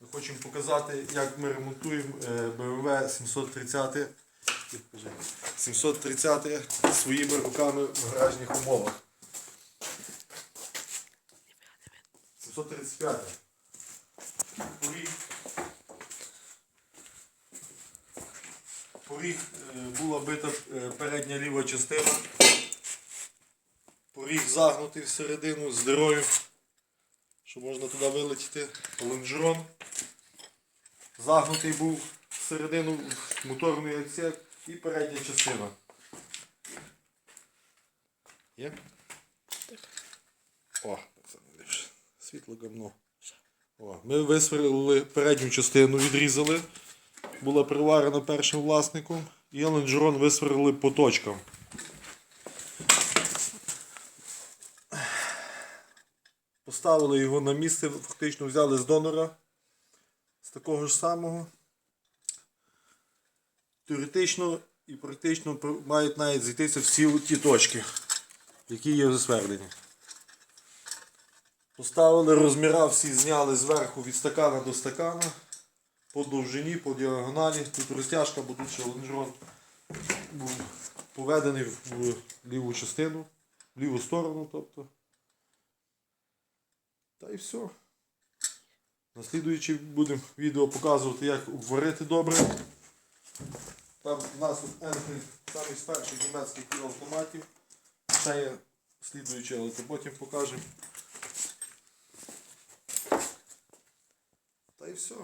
Ми хочемо показати, як ми ремонтуємо BMW 730 Покажи. 730 своїми руками в гаражних умовах. 735. Поріг. Поріг е, була бита е, передня ліва частина. Поріг загнутий всередину з що можна туди вилетіти. Лонжерон. Загнутий був всередину моторний відсек і передня частина. Є? О. Світло гамно. О, ми висверлили передню частину, відрізали. Була приварена першим власником. І лонжерон висверлили по точкам. Поставили його на місце, фактично взяли з донора з такого ж самого. Теоретично і практично мають навіть зійтися всі ті точки, які є засвердлені. Поставили розміра, всі зняли зверху від стакана до стакана. По довжині, по діагоналі. Тут розтяжка, бо тут ще був поведений в ліву частину, в ліву сторону, тобто. Та і все. Наслідуючи будемо відео показувати, як обварити добре. Там у нас тут Енфіль з перших німецьких автоматів. Це є слідуюче, але це потім покажемо. Та і все.